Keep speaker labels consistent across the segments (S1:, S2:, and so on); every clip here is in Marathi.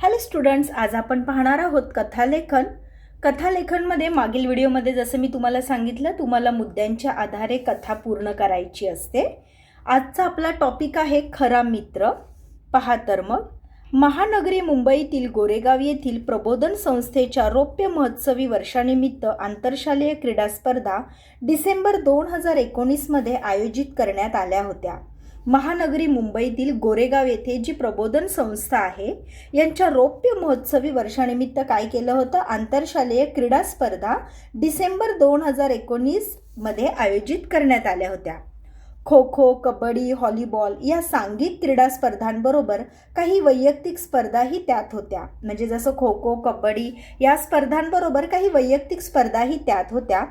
S1: हॅलो स्टुडंट्स आज आपण पाहणार आहोत कथालेखन कथालेखनमध्ये मागील व्हिडिओमध्ये जसं मी तुम्हाला सांगितलं तुम्हाला मुद्द्यांच्या आधारे कथा पूर्ण करायची असते. आजचा आपला टॉपिक आहे खरा मित्र. पहा तर मग. महानगरी मुंबईतील गोरेगाव येथील प्रबोधन संस्थेच्या रौप्य महोत्सवी वर्षानिमित्त आंतरशालेय क्रीडा स्पर्धा डिसेंबर दोन हजार एकोणीसमध्ये आयोजित करण्यात आल्या होत्या. महानगरी मुंबईतील गोरेगाव येथे जी प्रबोधन संस्था आहे यांच्या रौप्य महोत्सवी वर्षानिमित्त काय केलं होतं? आंतरशालेय क्रीडा स्पर्धा डिसेंबर दोन हजार एकोणीसमध्ये आयोजित करण्यात आल्या होत्या. खो खो कबड्डी हॉलीबॉल या सांघिक क्रीडा स्पर्धांबरोबर काही वैयक्तिक स्पर्धाही त्यात होत्या. म्हणजे जसं खो खो कबड्डी या स्पर्धांबरोबर काही वैयक्तिक स्पर्धाही त्यात होत्या.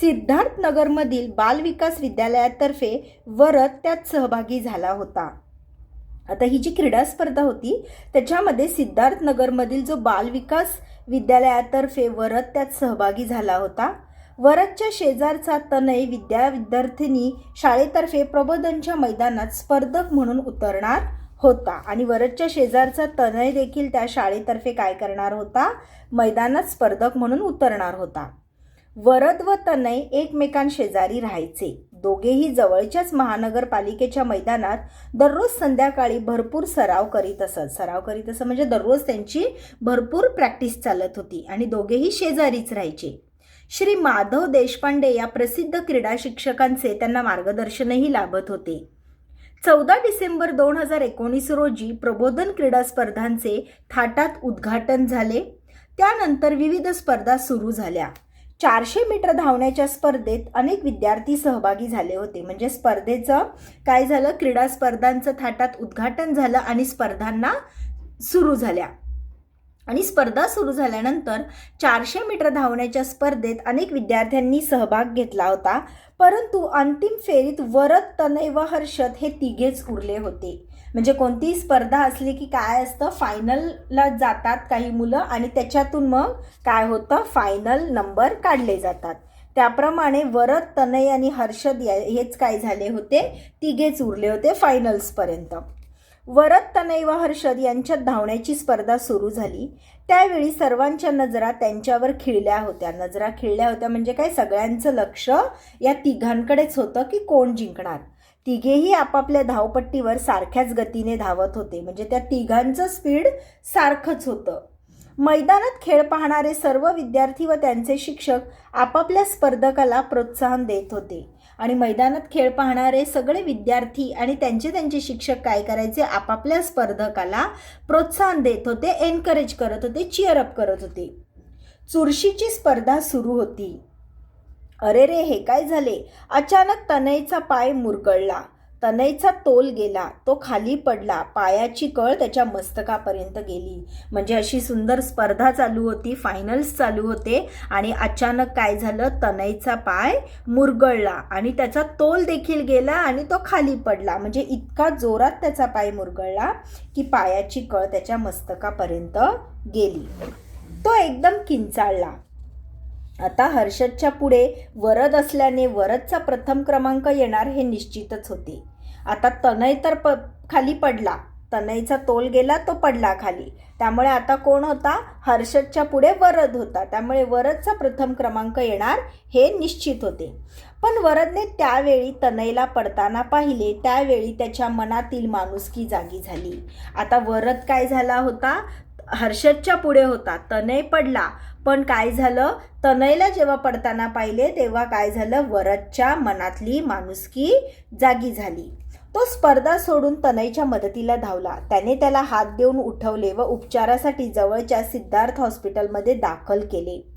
S1: सिद्धार्थ नगरमधील बालविकास विद्यालयातर्फे वरद त्यात सहभागी झाला होता. आता ही जी क्रीडा स्पर्धा होती त्याच्यामध्ये सिद्धार्थ नगरमधील जो बालविकास विद्यालयातर्फे वरद त्यात सहभागी झाला होता. वरदच्या शेजारचा तनय विद्या विद्यार्थिनी शाळेतर्फे प्रबोधनच्या मैदानात स्पर्धक म्हणून उतरणार होता आणि वरदच्या शेजारचा तनय देखील त्या शाळेतर्फे काय करणार होता? मैदानात स्पर्धक म्हणून उतरणार होता. वरद व तनय एकमेकांशेजारी राहायचे. दोघेही जवळच्याच महानगरपालिकेच्या मैदानात दररोज संध्याकाळी भरपूर सराव करीत असत. सराव करीत असत म्हणजे दररोज त्यांची भरपूर प्रॅक्टिस चालत होती आणि दोघेही शेजारीच राहायचे. श्री माधव देशपांडे या प्रसिद्ध क्रीडा शिक्षकांचे त्यांना मार्गदर्शनही लाभत होते. चौदा डिसेंबर दोन हजार एकोणीस रोजी प्रबोधन क्रीडा स्पर्धांचे थाटात उद्घाटन झाले. त्यानंतर विविध स्पर्धा सुरू झाल्या. चारशे मीटर धावण्याच्या स्पर्धेत अनेक विद्यार्थी सहभागी झाले होते. म्हणजे स्पर्धेचं काय झालं? क्रीडा स्पर्धांचं थाटात उद्घाटन झालं आणि स्पर्धांना सुरू झाल्या. आणि स्पर्धा सुरू झाल्यानंतर चारशे मीटर धावण्याच्या स्पर्धेत अनेक विद्यार्थ्यांनी सहभाग घेतला होता. परंतु अंतिम फेरीत वरद तनय व हर्षद हे तिघेच उरले होते. म्हणजे कोणतीही स्पर्धा असली की काय असतं फायनलला जातात काही मुलं आणि त्याच्यातून मग काय होतं फायनल नंबर काढले जातात. त्याप्रमाणे वरद तनय आणि हर्षद या हेच काय झाले होते? तिघेच उरले होते फायनल्सपर्यंत वरद तनय व हर्षद यांच्यात धावण्याची स्पर्धा सुरू झाली. त्यावेळी सर्वांच्या नजरा त्यांच्यावर खिळल्या होत्या. नजरा खिळल्या होत्या म्हणजे काय? सगळ्यांचं लक्ष या तिघांकडेच होतं की कोण जिंकणार? तिघेही आपापल्या धावपट्टीवर सारख्याच गतीने धावत होते. म्हणजे त्या तिघांचं स्पीड सारखंच होतं. मैदानात खेळ पाहणारे सर्व विद्यार्थी व त्यांचे शिक्षक आपापल्या स्पर्धकाला प्रोत्साहन देत होते. आणि मैदानात खेळ पाहणारे सगळे विद्यार्थी आणि त्यांचे त्यांचे शिक्षक काय करायचे आपापल्या स्पर्धकाला प्रोत्साहन देत होते एनकरेज करत होते चिअरअप करत होते. चुरशीची स्पर्धा सुरू होती. अरे रे हे काय झाले? अचानक तनयचा पाय मुरगळला. तनयचा तोल गेला. तो खाली पडला. पायाची कळ त्याच्या मस्तकापर्यंत गेली. म्हणजे अशी सुंदर स्पर्धा चालू होती फायनल्स चालू होते आणि अचानक काय झालं? तनयचा पाय मुरगळला आणि त्याचा तोल देखील गेला आणि तो खाली पडला. म्हणजे इतका जोरात त्याचा पाय मुरगळला की पायाची कळ त्याच्या मस्तकापर्यंत गेली. तो एकदम किंचाळला. आता हर्षदच्या पुढे वरद असल्याने वरदचा प्रथम क्रमांक येणार हे निश्चितच होते. आता तनय तर प खाली पडला. तनयचा तोल गेला तो पडला खाली. त्यामुळे आता कोण होता? हर्षदच्या पुढे वरद होता. त्यामुळे वरदचा प्रथम क्रमांक येणार हे निश्चित होते. पण वरदने त्यावेळी तनयला पडताना पाहिले त्यावेळी त्याच्या मनातील माणुसकी जागी झाली. आता वरद काय झाला होता? हर्षदच्या पुढे होता. तनय पडला. पण काय झालं? तनयला जेव्हा पडताना पाहिले तेव्हा काय झालं? वरदच्या मनातली माणुसकी जागी झाली. तो स्पर्धा सोडून तनयच्या मदतीला धावला. त्याने त्याला हात देऊन उठवले व उपचारासाठी जवळच्या सिद्धार्थ हॉस्पिटलमध्ये दाखल केले.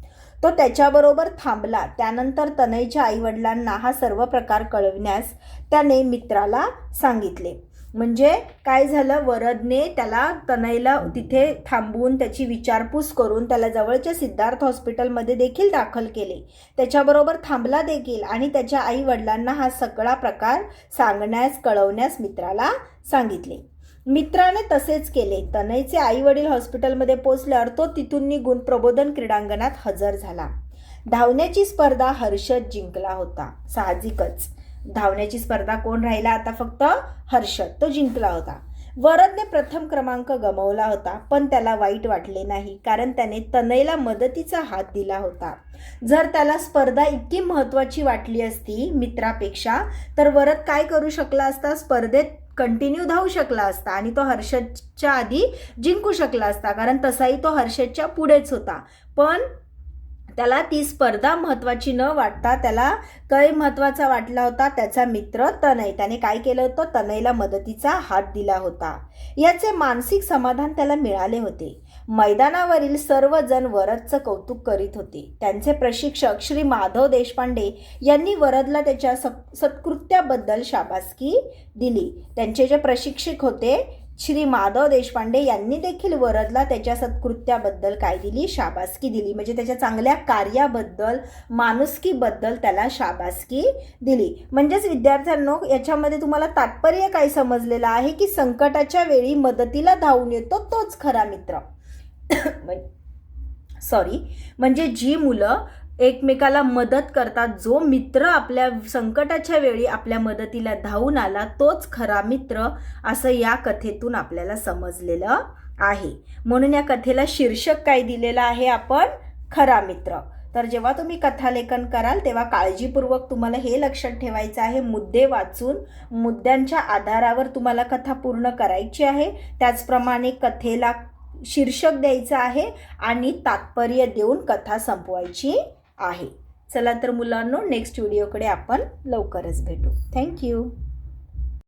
S1: तो त्याच्याबरोबर थांबला. त्यानंतर तनयच्या आईवडिलांना हा सर्व प्रकार कळविण्यास त्याने मित्राला सांगितले. म्हणजे काय झालं? वरदने त्याला तनयला तिथे थांबवून त्याची विचारपूस करून त्याला जवळच्या सिद्धार्थ हॉस्पिटलमध्ये देखील दाखल केले. त्याच्याबरोबर थांबला देखील आणि त्याच्या आई वडिलांना हा सगळा प्रकार सांगण्यास कळवण्यास मित्राला सांगितले. मित्राने तसेच केले. तनयचे आई वडील हॉस्पिटलमध्ये पोचल्यावर तो तिथून निघून प्रबोधन क्रीडांगणात हजर झाला. धावण्याची स्पर्धा हर्षद जिंकला होता. साहजिकच. धावण्याची स्पर्धा कोण राहिला? आता फक्त हर्षद तो जिंकला होता. वरदने प्रथम क्रमांक गमावला होता पण त्याला वाईट वाटले नाही कारण त्याने तनयला मदतीचा हात दिला होता. जर त्याला स्पर्धा इतकी महत्त्वाची वाटली असती मित्रापेक्षा तर वरद काय करू शकला असता? स्पर्धेत कंटिन्यू धावू शकला असता आणि तो हर्षदच्या आधी जिंकू शकला असता कारण तसाही तो हर्षदच्या पुढेच होता. पण त्याला ती स्पर्धा महत्त्वाची न वाटता त्याला कै महत्त्वाचा वाटला होता त्याचा मित्र तनय. त्याने काय केलं होतं? तनयला मदतीचा हात दिला होता. याचे मानसिक समाधान त्याला मिळाले होते. मैदानावरील सर्वजण वरदचं कौतुक करीत होते. त्यांचे प्रशिक्षक श्री माधव देशपांडे यांनी वरदला त्याच्या सत् सत्कृत्याबद्दल शाबासकी दिली. त्यांचे जे प्रशिक्षक होते श्री माधव देशपांडे यांनी देखील वरदला त्याच्या सत्कृत्याबद्दल काय दिली? शाबासकी दिली. म्हणजे त्याच्या चांगल्या कार्याबद्दल माणुसकीबद्दल त्याला शाबासकी दिली. म्हणजेच विद्यार्थ्यांनो याच्यामध्ये तुम्हाला तात्पर्य काय समजलेलं आहे की संकटाच्या वेळी मदतीला धावून येतो तोच खरा मित्र. सॉरी म्हणजे जी मुलं एकमेकाला मदत करतात. जो मित्र आपल्या संकटाच्या वेळी आपल्या मदतीला धावून आला तोच खरा मित्र असं या कथेतून आपल्याला समजलेलं आहे. म्हणून या कथेला शीर्षक काय दिलेलं आहे आपण? खरा मित्र. तर जेव्हा तुम्ही कथालेखन कराल तेव्हा काळजीपूर्वक तुम्हाला हे लक्षात ठेवायचं आहे. मुद्दे वाचून मुद्द्यांच्या आधारावर तुम्हाला कथा पूर्ण करायची आहे. त्याचप्रमाणे कथेला शीर्षक द्यायचं आहे आणि तात्पर्य देऊन कथा संपवायची आहे. चला तर मुलांनो नेक्स्ट व्हिडिओकडे आपण लवकरच भेटू. थँक्यू